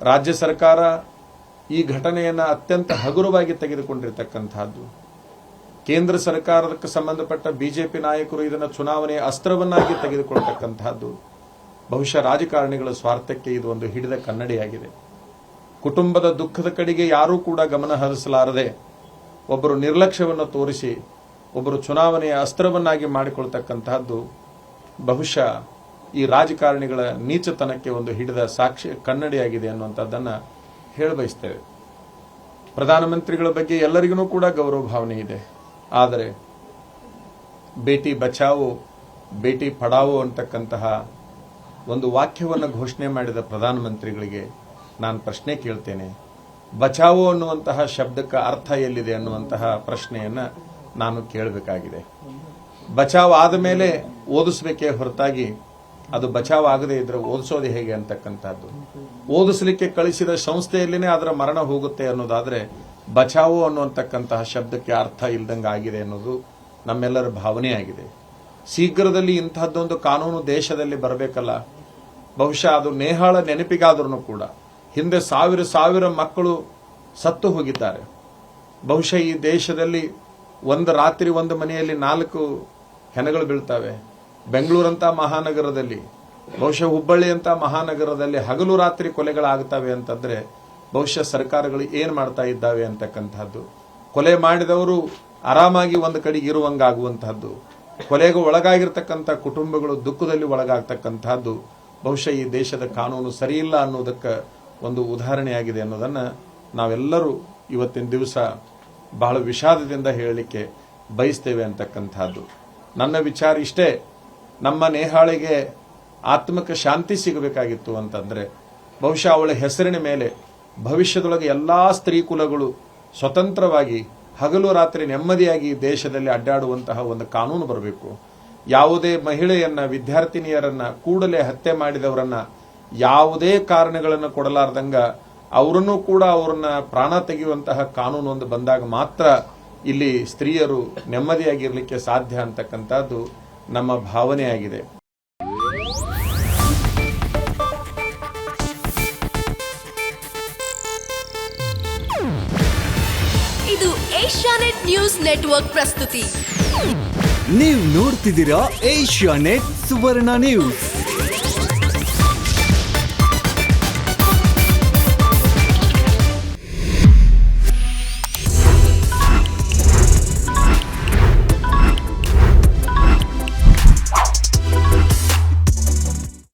ರಾಜ್ಯ ಸರ್ಕಾರ ಈ ಘಟನೆಯನ್ನು ಅತ್ಯಂತ ಹಗುರವಾಗಿ ತೆಗೆದುಕೊಂಡಿರತಕ್ಕಂತಹದ್ದು ಕೇಂದ್ರ ಸರ್ಕಾರಕ್ಕೆ ಸಂಬಂಧಪಟ್ಟ ಬಿಜೆಪಿ ನಾಯಕರು ಇದನ್ನು ಚುನಾವಣೆಯ ಅಸ್ತ್ರವನ್ನಾಗಿ ತೆಗೆದುಕೊಳ್ತಕ್ಕಂತಹದ್ದು ಬಹುಶಃ ರಾಜಕಾರಣಿಗಳ ಸ್ವಾರ್ಥಕ್ಕೆ ಇದು ಒಂದು ಹಿಡಿದ ಕನ್ನಡಿಯಾಗಿದೆ. ಕುಟುಂಬದ ದುಃಖದ ಕಡೆಗೆ ಯಾರೂ ಕೂಡ ಗಮನ ಹರಿಸಲಾರದೆ ಒಬ್ಬರು ನಿರ್ಲಕ್ಷ್ಯವನ್ನು ತೋರಿಸಿ ಒಬ್ಬರು ಚುನಾವಣೆಯ ಅಸ್ತ್ರವನ್ನಾಗಿ ಮಾಡಿಕೊಳ್ತಕ್ಕಂತಹದ್ದು ಬಹುಶಃ ಈ ರಾಜಕಾರಣಿಗಳ ನೀಚತನಕ್ಕೆ ಒಂದು ಹಿಡಿದ ಸಾಕ್ಷಿ ಕನ್ನಡಿಯಾಗಿದೆ ಅನ್ನುವಂಥದ್ದನ್ನು ಹೇಳಬಯಸ್ತೇವೆ. ಪ್ರಧಾನಮಂತ್ರಿಗಳ ಬಗ್ಗೆ ಎಲ್ಲರಿಗೂ ಕೂಡ ಗೌರವ ಭಾವನೆ ಇದೆ. ಆದರೆ ಬೇಟಿ ಬಚಾವೋ, ಬೇಟಿ ಪಡಾವೋ ಅಂತಕ್ಕಂತಹ ಒಂದು ವಾಕ್ಯವನ್ನು ಘೋಷಣೆ ಮಾಡಿದ ಪ್ರಧಾನಮಂತ್ರಿಗಳಿಗೆ ನಾನು ಪ್ರಶ್ನೆ ಕೇಳ್ತೇನೆ. ಬಚಾವೋ ಅನ್ನುವಂತಹ ಶಬ್ದಕ್ಕೆ ಅರ್ಥ ಎಲ್ಲಿದೆ ಅನ್ನುವಂತಹ ಪ್ರಶ್ನೆಯನ್ನ ನಾನು ಕೇಳಬೇಕಾಗಿದೆ. ಬಚಾವ್ ಆದ ಮೇಲೆ ಓದಿಸ್ಬೇಕೇ ಹೊರತಾಗಿ ಅದು ಬಚಾವ್ ಆಗದೆ ಇದ್ರೆ ಓದಿಸೋದು ಹೇಗೆ ಅಂತಕ್ಕಂಥದ್ದು. ಓದಿಸ್ಲಿಕ್ಕೆ ಕಳಿಸಿದ ಸಂಸ್ಥೆಯಲ್ಲಿನೇ ಅದರ ಮರಣ ಹೋಗುತ್ತೆ ಅನ್ನೋದಾದ್ರೆ ಬಚಾವೋ ಅನ್ನುವಂತಕ್ಕಂತಹ ಶಬ್ದಕ್ಕೆ ಅರ್ಥ ಇಲ್ದಂಗೆ ಆಗಿದೆ ಅನ್ನೋದು ನಮ್ಮೆಲ್ಲರ ಭಾವನೆಯಾಗಿದೆ ಶೀಘ್ರದಲ್ಲಿ ಇಂತಹದ್ದೊಂದು ಕಾನೂನು ದೇಶದಲ್ಲಿ ಬರಬೇಕಲ್ಲ. ಬಹುಶಃ ಅದು ನೇಹಾಳ ನೆನಪಿಗಾದ್ರೂ ಕೂಡ. ಹಿಂದೆ ಸಾವಿರ ಸಾವಿರ ಮಕ್ಕಳು ಸತ್ತು ಹೋಗಿದ್ದಾರೆ. ಬಹುಶಃ ಈ ದೇಶದಲ್ಲಿ ಒಂದು ರಾತ್ರಿ ಒಂದು ಮನೆಯಲ್ಲಿ ನಾಲ್ಕು ಹೆಣಗಳು ಬೀಳ್ತವೆ. ಬೆಂಗಳೂರಂತ ಮಹಾನಗರದಲ್ಲಿ, ಬಹುಶಃ ಹುಬ್ಬಳ್ಳಿ ಅಂತ ಮಹಾನಗರದಲ್ಲಿ ಹಗಲು ರಾತ್ರಿ ಕೊಲೆಗಳಾಗ್ತವೆ ಅಂತಂದ್ರೆ, ಬಹುಶಃ ಸರ್ಕಾರಗಳು ಏನು ಮಾಡ್ತಾ ಇದ್ದಾವೆ ಅಂತಕ್ಕಂಥದ್ದು. ಕೊಲೆ ಮಾಡಿದವರು ಆರಾಮಾಗಿ ಒಂದು ಕಡೆಗೆ ಇರುವಂಗಾಗುವಂತಹದ್ದು ಕೊಲೆಗೂ ಒಳಗಾಗಿರ್ತಕ್ಕಂಥ ಕುಟುಂಬಗಳು ದುಃಖದಲ್ಲಿ ಒಳಗಾಗ್ತಕ್ಕಂಥದ್ದು. ಬಹುಶಃ ಈ ದೇಶದ ಕಾನೂನು ಸರಿಯಿಲ್ಲ ಅನ್ನೋದಕ್ಕೆ ಒಂದು ಉದಾಹರಣೆಯಾಗಿದೆ ಅನ್ನೋದನ್ನ ನಾವೆಲ್ಲರೂ ಇವತ್ತಿನ ದಿವಸ ಬಹಳ ವಿಷಾದದಿಂದ ಹೇಳಲಿಕ್ಕೆ ಬಯಸ್ತೇವೆ ಅಂತಕ್ಕಂಥದ್ದು. ನನ್ನ ವಿಚಾರ ಇಷ್ಟೇ. ನಮ್ಮ ನೇಹಾಳಿಗೆ ಆತ್ಮಕ ಶಾಂತಿ ಸಿಗಬೇಕಾಗಿತ್ತು ಅಂತಂದ್ರೆ ಬಹುಶಃ ಅವಳ ಹೆಸರಿನ ಮೇಲೆ ಭವಿಷ್ಯದೊಳಗೆ ಎಲ್ಲಾ ಸ್ತ್ರೀ ಕುಲಗಳು ಸ್ವತಂತ್ರವಾಗಿ ಹಗಲು ರಾತ್ರಿ ನೆಮ್ಮದಿಯಾಗಿ ದೇಶದಲ್ಲಿ ಅಡ್ಡಾಡುವಂತಹ ಒಂದು ಕಾನೂನು ಬರಬೇಕು. ಯಾವುದೇ ಮಹಿಳೆಯನ್ನ, ವಿದ್ಯಾರ್ಥಿನಿಯರನ್ನ ಕೂಡಲೇ ಹತ್ಯೆ ಮಾಡಿದವರನ್ನ ಯಾವುದೇ ಕಾರಣಗಳನ್ನು ಕೊಡಲಾರ್ದಂಗ ಅವರನ್ನು ಕೂಡ ಅವರನ್ನ ಪ್ರಾಣ ತೆಗೆಯುವಂತಹ ಕಾನೂನು ಒಂದು ಬಂದಾಗ ಮಾತ್ರ ಇಲ್ಲಿ ಸ್ತ್ರೀಯರು ನೆಮ್ಮದಿಯಾಗಿರಲಿಕ್ಕೆ ಸಾಧ್ಯ ಅಂತಕ್ಕಂಥದ್ದು ನಮ್ಮ ಭಾವನೆಯಾಗಿದೆ ಇದು ಏಷ್ಯಾನೆಟ್ ನ್ಯೂಸ್ ನೆಟ್ವರ್ಕ್ ಪ್ರಸ್ತುತಿ. ನೀವು ನೋಡ್ತಿದ್ದೀರಾ ಏಷ್ಯಾ ನೆಟ್ ಸುವರ್ಣ ನ್ಯೂಸ್.